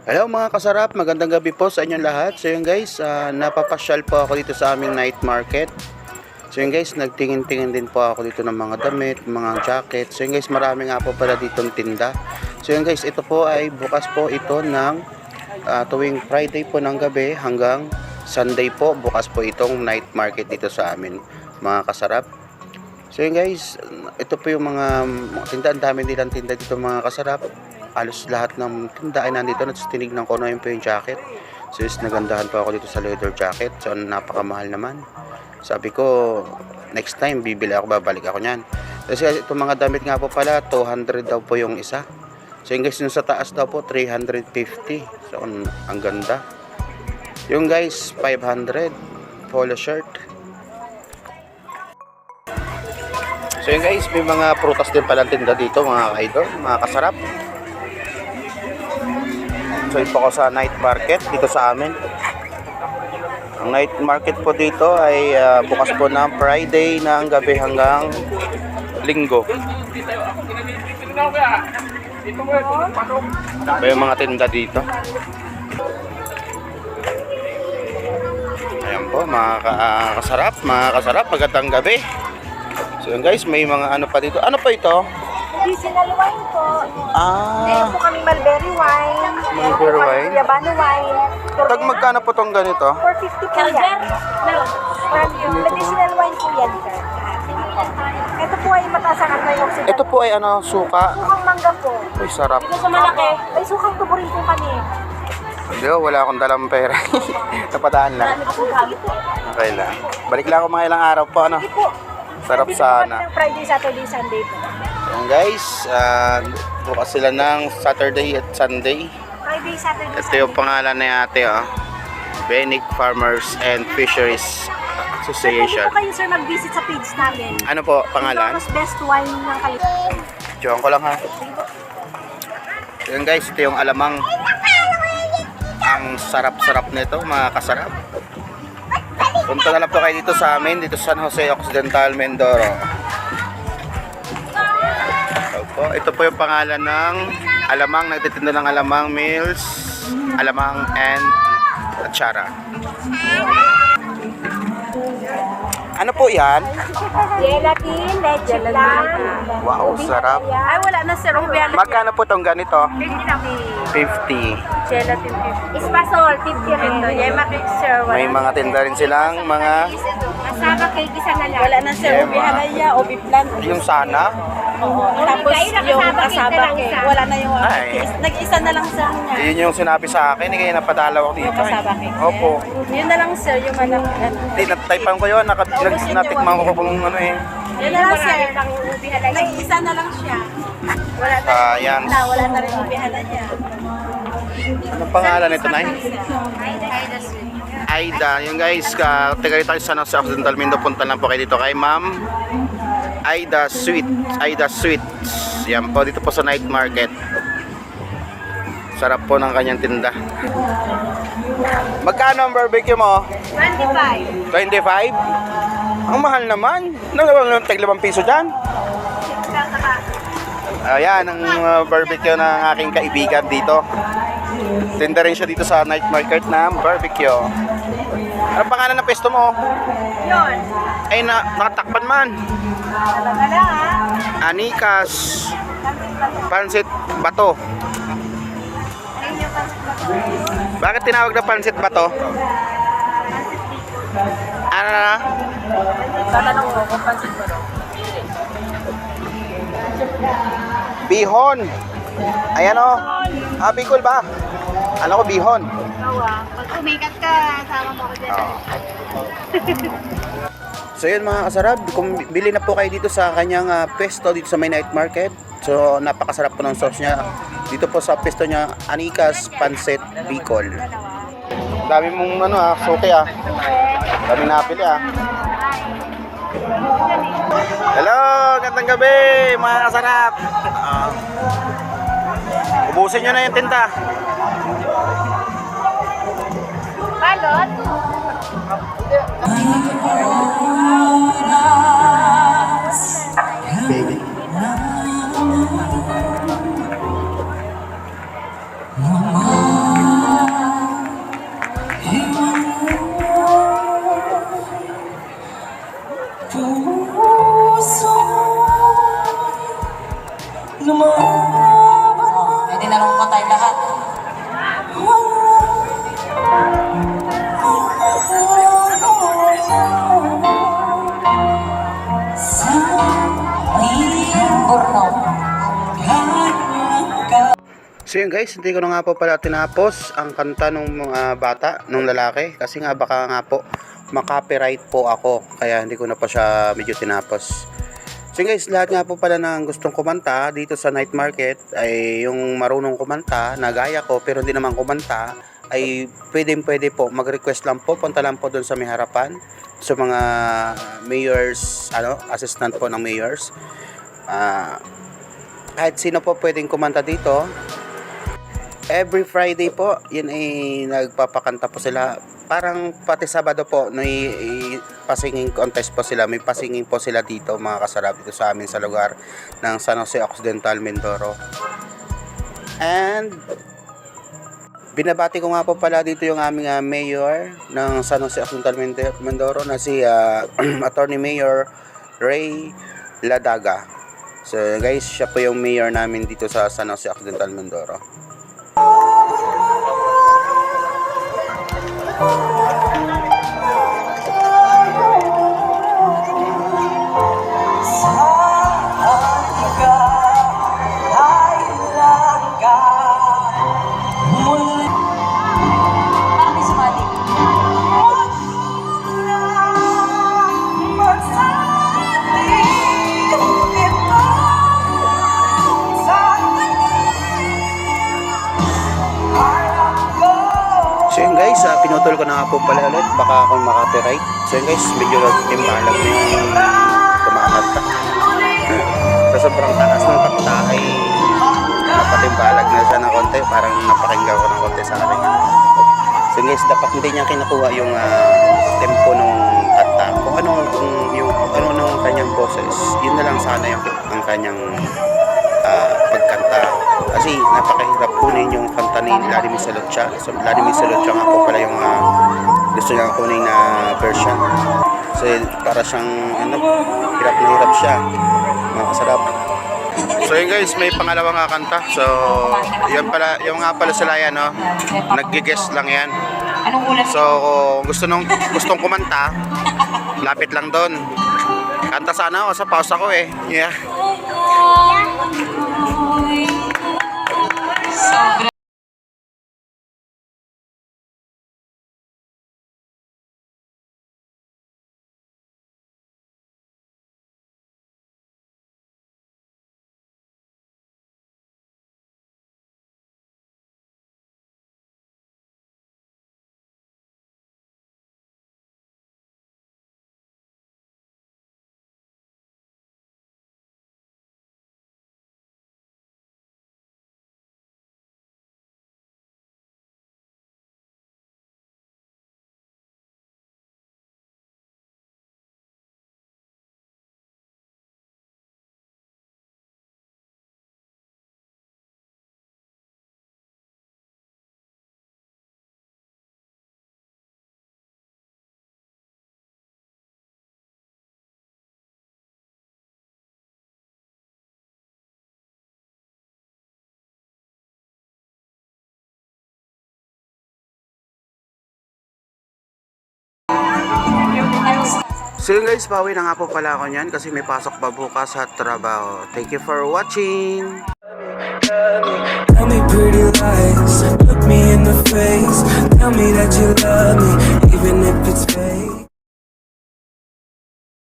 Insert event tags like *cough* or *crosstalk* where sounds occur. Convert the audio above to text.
Hello mga kasarap, magandang gabi po sa inyong lahat. So yun guys, ah, napapasyal po ako dito sa aming night market. So yun guys, nagtingin-tingin din po ako dito ng mga damit, mga jacket. So yun guys, marami nga po pala ditong tinda. So yun guys, ito po ay bukas po ito ng ah, tuwing Friday po ng gabi hanggang Sunday po. Bukas po itong night market dito sa amin mga kasarap. So yun guys, ito po yung mga tinda. Ang dami nilang tinda dito mga kasarap. Alos lahat ng tinda ay nandito. At tinignan ko na yun po yung jacket. So yes, nagandahan po ako dito sa leather jacket. So napakamahal naman. Sabi ko, next time bibili ako, babalik ako niyan. Kasi itong mga damit nga po pala, 200 daw po yung isa. So yung guys, yung sa taas daw po, 350. So ang, ang ganda. Yung guys, 500. Polo shirt. So yun guys, may mga prutas din palang tinda dito mga idol, mga kasarap. So ito ko sa night market dito sa amin. Ang night market po dito ay ah, bukas po ng Friday ng gabi hanggang linggo. Ito yung mga tinda dito. Ayan po, mga ka- ah, kasarap, mga kasarap, magandang gabi. So guys, may mga ano pa dito. Ano pa ito? Wine po. Ah, Mulberry kami wine? Yabano wine. tag magkano po tong ganito? 450 po yan. Medicinal wine po yan, sir. Ito po ay mataas ang antioxidant. Ito po ay ano, suka. Sukang mangga po. Uy, sarap. Ito sa malaki. May sukang tubo rin po kami. Hindi, oh, wala akong dalang pera. *laughs* Napadaan lang. Okay lang. Balik lang ako mga ilang araw po, ano. Sarap sana. Friday, Saturday, Sunday po. Ayan guys, ah, bukas sila ng Saturday at Sunday. Friday, Saturday, Ito yung pangalan ni ate, oh. Benig Farmers and Fisheries Pwede Association. po kayo, sir, mag-visit sa page namin. Ano po pangalan? Doros Best Wine ng California. Diyon ko lang ha. Ayan guys, ito yung alamang. Ang sarap-sarap nito, mga kasarap. Punta na lang po kayo dito sa amin, dito sa San Jose Occidental, Mindoro. Opo, ito po yung pangalan ng alamang, nagtitinda ng alamang meals, alamang and atsara. Ano po yan? Gelatin, leche lang. Wow, sarap. Ay, wala na sir. Magkano po tong ganito? 50 50. Gelatin 50. Espasol, 50 rin. Ito, yema cake sir. May mga tinda rin silang mga Masama cake, isa na lang. Wala na sir, ubi halaya, ubi plan. yung sana. Oo. Tapos Kayo na yung kasama, kasaba kita lang cake, isa. wala na yung Ay. Nag-isa na lang sa niya. Yun yung sinabi sa akin, eh, kaya napadalaw ako dito. Yung. Eh. Opo. Yun na lang sir, yung anak. Hindi, nataypan ko yun. Naka, natikman ko kung ano eh. Yun na lang sir. Nag-isa na lang siya. Wala na. Sayang. Na, wala na rin ubi halaya. Anong pangalan nito, Nay? Aida. Yung guys, ka, taga rito tayo sa San Jose Occidental Mindo. Punta lang po kayo dito kay Ma'am Aida Sweet. Aida Sweets. Yan po, dito po sa night market. Sarap po ng kanyang tinda. Magkano ang barbecue mo? 25. 25? Ang mahal naman. Nang tag 5 piso dyan. Ayan, ang uh, barbecue ng aking kaibigan dito. Tinda rin siya dito sa night market ng barbecue. Ano pangalan ng pesto mo? Yun. Ay, na, nakatakpan man. Talaga na ha. Anikas. Pansit Bato. Pansit? Bakit tinawag na pansit Bato? Ano na? Tatanong ko kung pansin mo. Bihon. Ayan o. Ah, Bicol ba? Ano ko, Bihon. Ikaw ah. Pag umikat ka, sama mo ko dyan. So yun mga kasarap, kung bili na po kayo dito sa kanyang ah, pesto dito sa may night market. So napakasarap po ng sauce niya. Dito po sa pesto niya, Anikas Pansit Bicol. Dami mong ano ah, sote ah. Dami napili ah. Hello, gandang gabi mga kasarap. Ah, ubusin nyo na yung tinta. Balot? Baby. Yun guys, hindi ko na nga po pala tinapos ang kanta ng mga bata, nung lalaki. Kasi nga baka nga po makopyright po ako. Kaya hindi ko na pa siya medyo tinapos. So guys, lahat nga po pala ng gustong kumanta dito sa night market ay yung marunong kumanta, na gaya ko pero hindi naman kumanta, ay pwede pwede po mag-request lang po, punta lang po doon sa may harapan sa mga mayors, ano, assistant po ng mayors. Ah, kahit sino po pwedeng kumanta dito. Every Friday po, yun ay nagpapakanta po sila. Parang pati Sabado po, may pasinging contest po sila. May pasinging po sila dito, mga kasarap, dito sa amin sa lugar ng San Jose Occidental, Mindoro. And binabati ko nga po pala dito yung aming ah, mayor ng San Jose Occidental Mindoro na si ah, *clears throat* Attorney Mayor Ray Ladaga. So guys, siya po yung mayor namin dito sa San Jose Occidental Mindoro. Kami So yun guys, ah, pinutol ko na nga po pala ulit. Baka ako makapiright. So yun guys, medyo timbalag na yung kumakanta. Sa sobrang taas ng kanta ay napatimbalag na siya ng konti. Parang napakinggan ko ng konti sa akin. So guys, dapat hindi niya kinukuha yung ah, tempo ng kanta. Kung anong kung yung kung ano nung kanyang boses, yun na lang sana yung ang kanyang. Kasi napakahirap kunin yung kanta ni Vladimir Salotcha. So Vladimir Salotcha nga po pala yung ah, gusto niya kunin na version. So para siyang ano, hirap na hirap siya. Mga kasarap. So yun guys, may pangalawang nga kanta. So yun pala, yung nga pala sila yan, no? Nag-guess lang yan. So kung gusto nung gustong kumanta, lapit lang doon. Kanta sana ako sa pause ako eh. Yeah. sobre So yun guys, pawi na nga po pala ako nyan kasi may pasok pa bukas sa trabaho. Thank you for watching! Tell me pretty lies, look me in the face Tell me that you love me, even if it's fake